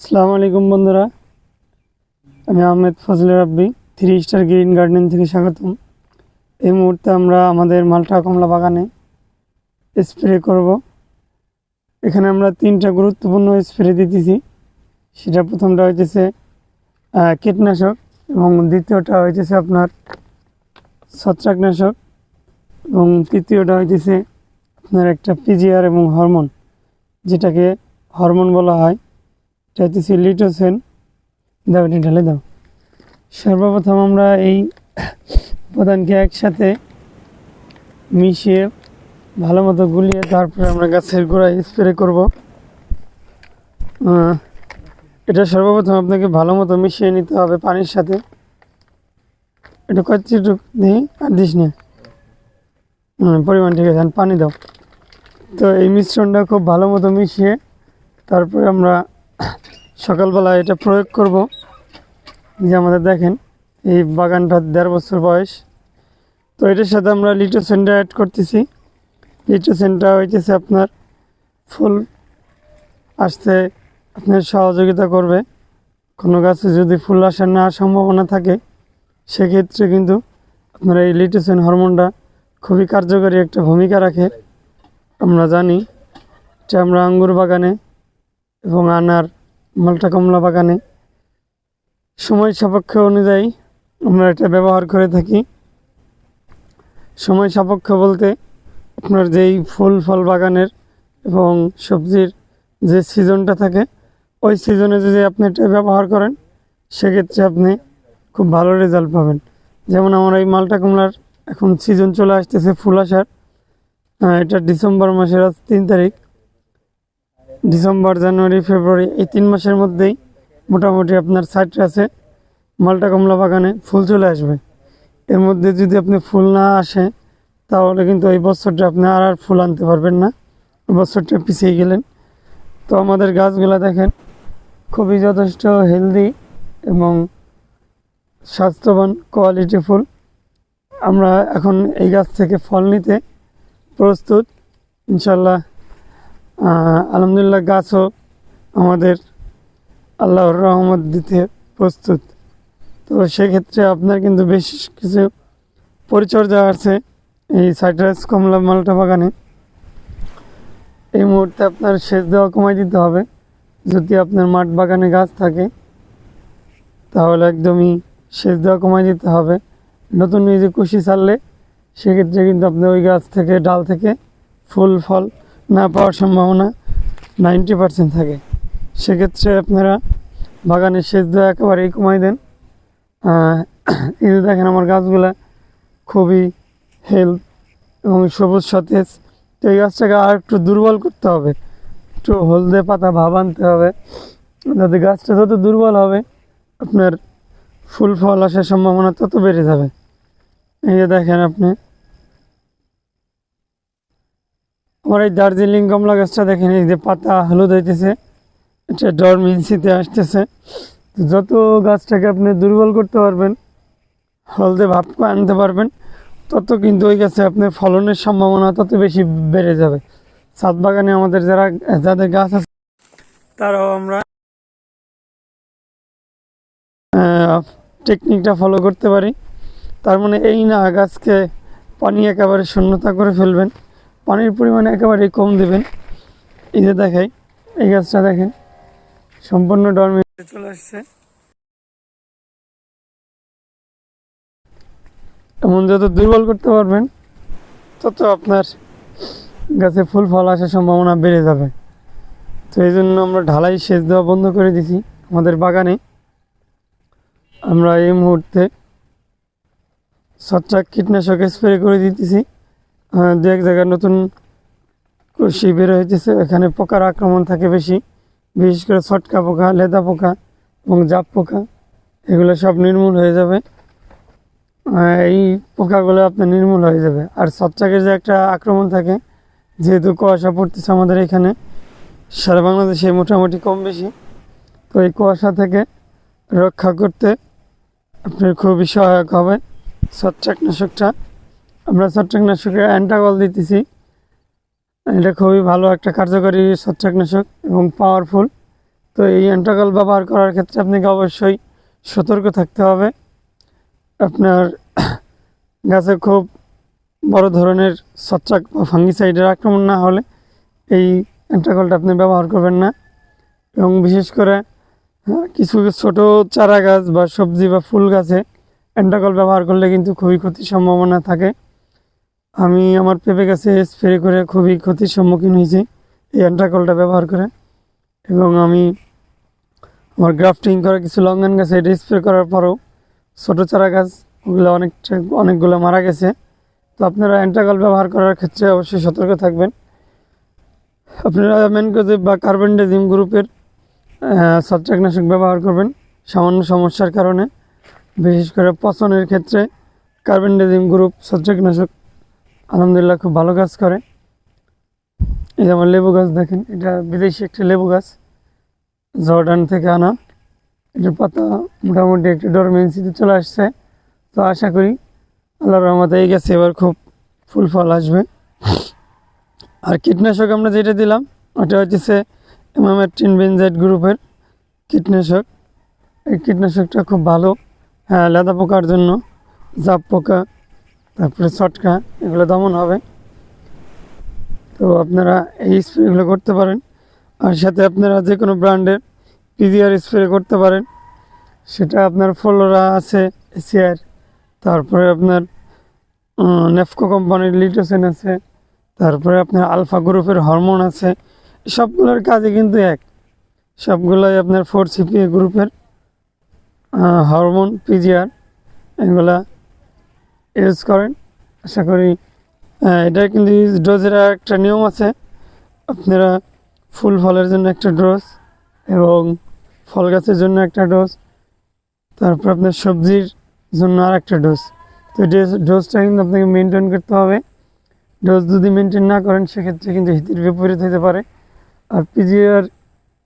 আসসালামু আলাইকুম বন্ধুরা। আমি Ahmed Fazle Rabbi three star green garden থেকে স্বাগতম। এই মুহূর্তে আমরা আমাদের মালটা কমলা বাগানে স্প্রে করব। এখানে আমরা তিনটা গুরুত্বপূর্ণ স্প্রে দিতেছি। সেটা প্রথমটা হইতেছে কীটনাশক এবং দ্বিতীয়টা হইতেছে আপনার ছত্রাকনাশক এবং তৃতীয়টা হইতেছে আপনার একটা পিজিআর এবং হরমোন, যেটাকে হরমোন বলা হয়। হচ্ছে লিটোসেন দাও, এটা ঢেলে দাও। সর্বপ্রথম আমরা এই উপাদানকে একসাথে মিশিয়ে ভালো মতো গুলিয়ে তারপরে আমরা গাছের গোড়ায় স্প্রে করব। এটা সর্বপ্রথম আপনাকে ভালো মতো মিশিয়ে নিতে হবে পানির সাথে। এটা কতটুকু দিই আর দিস না। পরিমাণ ঠিক আছে পানি দাও। তো এই মিশ্রণটা খুব ভালো মতো মিশিয়ে তারপরে আমরা সকালবেলা এটা প্রয়োগ করব। যে আমাদের দেখেন, এই বাগানটা দেড় বছর বয়স। তো এটার সাথে আমরা লিটোসেনটা অ্যাড করতেছি। লিটোসেনটা হইতেছে আপনার ফুল আসতে আপনার সহযোগিতা করবে। কোনো গাছে যদি ফুল আসার না সম্ভাবনা থাকে, সেক্ষেত্রে কিন্তু আপনার এই লিটোসেন হরমোনটা খুবই কার্যকরী একটা ভূমিকা রাখে। আমরা জানি যে আমরা আঙ্গুর বাগানে এবং আনার মালটা কমলা বাগানে। সময় সাপেক্ষ অনুযায়ী আমরা এটা ব্যবহার করে থাকি। সময় সাপেক্ষ বলতে আপনার যেই ফুল, ফল বাগানের এবং সবজির যে সিজনটা থাকে, ওই সিজনে যদি আপনি এটা ব্যবহার করেন, সেক্ষেত্রে আপনি খুব ভালো রেজাল্ট পাবেন। যেমন আমার এই মালটা কমলার এখন সিজন চলে আসতেছে ফুল আসার। এটা ডিসেম্বর মাসের আজ তিন তারিখ। ডিসেম্বর, জানুয়ারি, ফেব্রুয়ারি, এই তিন মাসের মধ্যেই মোটামুটি আপনার সাইট্রাসে মালটা কমলা বাগানে ফুল চলে আসবে। এর মধ্যে যদি আপনি ফুল না আসে, তাহলে কিন্তু এই বছরটা আপনি আর আর ফুল আনতে পারবেন না। এই বছরটা পিছিয়ে গেলেন। তো আমাদের গাছগুলো দেখেন, খুবই যথেষ্ট হেলদি এবং স্বাস্থ্যবান কোয়ালিটি ফুল। আমরা এখন এই গাছ থেকে ফল নিতে প্রস্তুত। ইনশাল্লাহ আলহামদুলিল্লাহ গাছও আমাদের আল্লাহর রহমত দিতে প্রস্তুত। তো সেক্ষেত্রে আপনার কিন্তু বেশ কিছু পরিচর্যা আছে এই সাইট্রাস কমলা মালটা বাগানে। এই মুহূর্তে আপনার সেচ দেওয়া কমাই দিতে হবে। যদি আপনার মাঠ বাগানে গাছ থাকে, তাহলে একদমই সেচ দেওয়া কমাই দিতে হবে। নতুন যে কুশি ছাড়লে সেক্ষেত্রে কিন্তু আপনি ওই গাছ থেকে, ডাল থেকে ফুল, ফল না পাওয়ার সম্ভাবনা নাইনটি পার্সেন্ট থাকে। সেক্ষেত্রে আপনারা বাগানের সেচ দেওয়া একেবারেই কমাই দেন। এই যে দেখেন আমার গাছগুলা খুবই হেলথ এবং সবুজ সতেজ। তো এই গাছটাকে আর একটু দুর্বল করতে হবে। একটু হলদে পাতা ভাব আনতে হবে। যাতে গাছটা যত দুর্বল হবে, আপনার ফুল ফল আসার সম্ভাবনা তত বেড়ে যাবে। এই যে দেখেন আপনি আমার এই দার্জিলিং কমলা গাছটা দেখেন, এই যে পাতা হলুদ হইতেছে, এটা ডরমিনসিতে আসতেছে। যত গাছটাকে আপনি দুর্বল করতে পারবেন, হলদে ভাব আনতে পারবেন, তত কিন্তু ওই গাছে আপনার ফলনের সম্ভাবনা তত বেশি বেড়ে যাবে। ছাদ বাগানে আমাদের যারা, যাদের গাছ আছে, তারাও আমরা টেকনিকটা ফলো করতে পারি। তার মানে এই না গাছকে পানি একেবারে শূন্যতা করে ফেলবেন। পানির পরিমাণ একেবারেই কম দেবেন। এই যে দেখাই, এই গাছটা দেখেন, সম্পূর্ণ ডরমে চলে আসছে। এমন যত দুর্বল করতে পারবেন, তত আপনার গাছে ফুল ফল আসার সম্ভাবনা বেড়ে যাবে। তো এই জন্য আমরা ঢালাই সেচ দেওয়া বন্ধ করে দিছি আমাদের বাগানে। আমরা এই মুহূর্তে ছত্রাক কীটনাশক স্প্রে করে দিতেছি। দু এক জায়গায় নতুন কষি বের হইতেছে। এখানে পোকার আক্রমণ থাকে বেশি। বিশেষ করে ছটকা পোকা, লেদা পোকা এবং জাপ পোকা, এগুলো সব নির্মূল হয়ে যাবে। এই পোকাগুলো আপনার নির্মূল হয়ে যাবে। আর ছত্রাকের যে একটা আক্রমণ থাকে, যেহেতু কুয়াশা পড়তেছে আমাদের এখানে, সারা বাংলাদেশে মোটামুটি কম বেশি। তো এই কুয়াশা থেকে রক্ষা করতে আপনার খুবই সহায়ক হবে। ছত্রাকনাশকটা আমরা ছত্রাকনাশকে অ্যান্টাগল দিতেছি। এটা খুবই ভালো একটা কার্যকরী ছত্রাকনাশক এবং পাওয়ারফুল তো এই অ্যান্টাকল ব্যবহার করার ক্ষেত্রে আপনাকে অবশ্যই সতর্ক থাকতে হবে। আপনার গাছে খুব বড় ধরনের ছত্রাক বা ফাঙ্গিসাইডের আক্রমণ না হলে এই অ্যান্টাকলটা আপনি ব্যবহার করবেন না। এবং বিশেষ করে কিছু ছোট চারা গাছ বা সবজি বা ফুল গাছে অ্যান্টাকল ব্যবহার করলে কিন্তু খুবই ক্ষতির সম্ভাবনা থাকে। আমি আমার পেঁপে গাছে স্প্রে করে খুবই ক্ষতির সম্মুখীন হয়েছি এই অ্যান্টাকলটা ব্যবহার করে। এবং আমি আমার গ্রাফটিং করা কিছু লঙ্ঘন গাছে এটা স্প্রে করার পরেও ছোটো চারা গাছ, ওগুলো অনেকটা অনেকগুলো মারা গেছে। তো আপনারা অ্যান্টাকল ব্যবহার করার ক্ষেত্রে অবশ্যই সতর্ক থাকবেন। আপনারা ম্যানকোজেব বা কার্বনডাজিম গ্রুপের ছত্রাকনাশক ব্যবহার করবেন সামান্য সমস্যার কারণে। বিশেষ করে পচনের ক্ষেত্রে কার্বনডাজিম গ্রুপ ছত্রাকনাশক আলহামদুলিল্লাহ, খুব ভালো কাজ করে। এই যে আমার লেবু গাছ দেখেন, এটা বিদেশি একটা লেবু গাছ, জর্ডান থেকে আনা। এটার পাতা মোটামুটি একটু ডরমেন্সিতে চলে আসছে। তো আশা করি আল্লাহর রহমতে এই গাছে এবার খুব ফুল ফল আসবে। আর কীটনাশক আমরা যেটা দিলাম, ওটা হচ্ছে এমামেট্রিন বেনজাইট গ্রুপের কীটনাশক। এই কীটনাশকটা খুব ভালো হ্যাঁ লেদা পোকার জন্য জাপ পোকা তারপরে ছটকা এগুলো দমন হবে। তো আপনারা এই স্প্রেগুলো করতে পারেন। আর সাথে আপনারা যে কোনো ব্র্যান্ডের পিজিআর স্প্রে করতে পারেন। সেটা আপনার ফলোরা আছে, এসিআর, তারপরে আপনার নেফকো কোম্পানির লিটোসেন আছে, তারপরে আপনার আলফা গ্রুপের হরমোন আছে। সবগুলোর কাজে কিন্তু এক। সবগুলোই আপনার ফোর সিপিএ গ্রুপের হরমোন পিজিআর এগুলা ইউজ করেন। আশা করি এটার কিন্তু ডোজের একটা নিয়ম আছে। আপনারা ফুল ফলের জন্য একটা ডোজ এবং ফল গাছের জন্য একটা ডোজ, তারপর আপনার সবজির জন্য আর একটা ডোজ। তো ডোজ- ডোজটা কিন্তু আপনাকে মেনটেন করতে হবে। ডোজ যদি মেনটেন না করেন, সেক্ষেত্রে কিন্তু হিতের বিপরীত হতে পারে। আর পিজিআর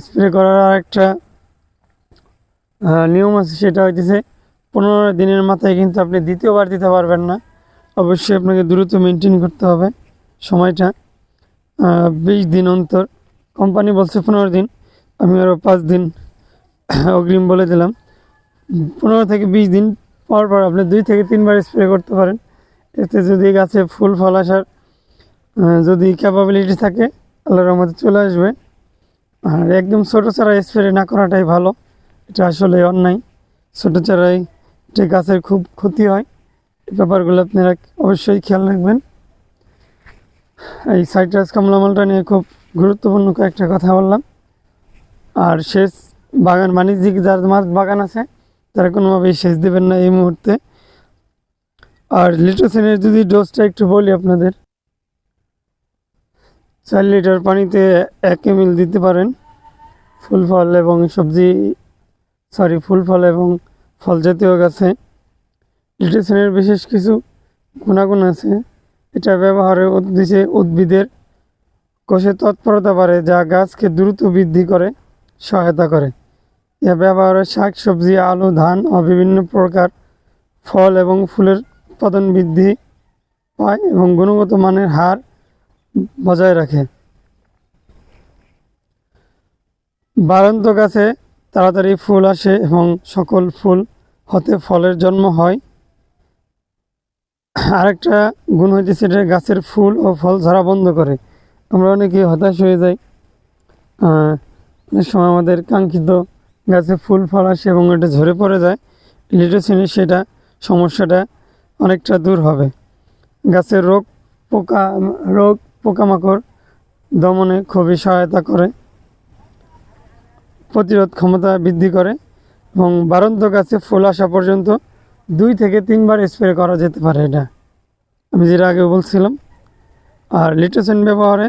স্প্রে করার আর একটা নিয়ম আছে, সেটা হইতেছে পনেরো দিনের মাথায় কিন্তু আপনি দ্বিতীয়বার দিতে পারবেন না। অবশ্যই আপনাকে দ্রুত মেনটেন করতে হবে সময়টা। বিশ দিন অন্তর। কোম্পানি বলছে পনেরো দিন। আমি আরও পাঁচ দিন অগ্রিম বলে দিলাম। পনেরো থেকে বিশ দিন পর পর আপনি দুই থেকে তিনবার স্প্রে করতে পারেন। এতে যদি গাছে ফুল, ফল আসার যদি ক্যাপাবিলিটি থাকে, আল্লাহর রহমতে চলে আসবে। আর একদম ছোটো চারা স্প্রে না করাটাই ভালো। এটা আসলে অন্যায়। ছোটো চারাই যে গাছের খুব ক্ষতি হয় এই ব্যাপারগুলো আপনারা অবশ্যই খেয়াল রাখবেন। এই সাইট্রাস কামলামালটা নিয়ে খুব গুরুত্বপূর্ণ কয়েকটা কথা বললাম। আর শেষ বাগান, বাণিজ্যিক যার মাছ বাগান আছে, তারা কোনোভাবেই শেষ দেবেন না এই মুহূর্তে। আর লিটোসিনের যদি ডোজটা একটু বলি আপনাদের, চার লিটার পানিতে এক এম দিতে পারেন। ফুল ফল এবং সবজি, সরি, ফুল ফল এবং ফল জাতীয় গাছে। লিটোসিনের বিশেষ কিছু গুণাগুণ আছে। এটা ব্যবহারে উদ্ভিদে উদ্ভিদের কোষে তৎপরতা বাড়ে, যা গাছকে দ্রুত বৃদ্ধি করে, সহায়তা করে। ইহা ব্যবহারে শাক, সবজি, আলু, ধান ও বিভিন্ন প্রকার ফল এবং ফুলের উৎপাদন বৃদ্ধি পায় এবং গুণগত মানের হার বজায় রাখে। বারন্ত গাছে তাড়াতাড়ি ফুল আসে এবং সকল ফুল হতে ফলের জন্ম হয়। আরেকটা গুণ হইতেছে এটা গাছের ফুল ও ফল ঝরা বন্ধ করে। আমরা অনেকে হতাশ হয়ে যাই। অনেক সময় আমাদের কাঙ্ক্ষিত গাছে ফুল, ফল আসে এবং এটা ঝরে পড়ে যায়। লিটোসিনে সেটা সমস্যাটা অনেকটা দূর হবে। গাছের রোগ পোকা, রোগ পোকামাকড় দমনে খুবই সহায়তা করে। প্রতিরোধ ক্ষমতা বৃদ্ধি করে এবং বারন্ত গাছে ফুল আসা পর্যন্ত দুই থেকে তিনবার স্প্রে করা যেতে পারে এটা। আমি যেটা আগে বলছিলাম, আর লিটোসেন ব্যবহারে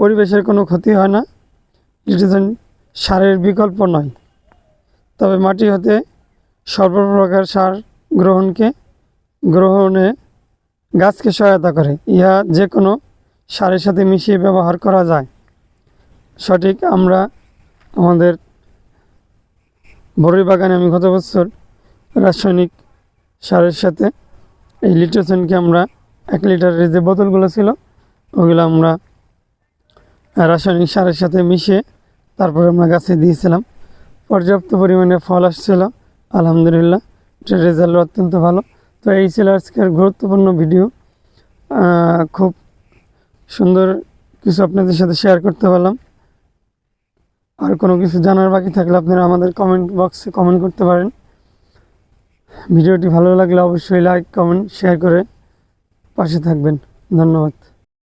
পরিবেশের কোনো ক্ষতি হয় না। লিটোসেন সারের বিকল্প নয়। তবে মাটি হতে সর্বপ্রকার সার গ্রহণকে, গ্রহণে গাছকে সহায়তা করে। ইহা যে কোনো সারের সাথে মিশিয়ে ব্যবহার করা যায়। সঠিক আমরা আমাদের বড়ই বাগানে আমি গত বছর রাসায়নিক সারের সাথে এই লিটোসেনকে আমরা এক লিটারের যে বোতলগুলো ছিল, ওগুলো আমরা রাসায়নিক সারের সাথে মিশিয়ে তারপরে আমরা গাছে দিয়েছিলাম। পর্যাপ্ত পরিমাণে ফল আসছিল, আলহামদুলিল্লাহ, এটার রেজাল্ট অত্যন্ত ভালো। তো এই ছিল আজকের গুরুত্বপূর্ণ ভিডিও। খুব সুন্দর কিছু আপনাদের সাথে শেয়ার করতে পারলাম। আর কোনো কিছু জানার বাকি থাকলে আপনারা আমাদের কমেন্ট বক্সে কমেন্ট করতে পারেন। ভিডিওটি ভালো লাগলে অবশ্যই লাইক কমেন্ট শেয়ার করে পাশে থাকবেন। ধন্যবাদ।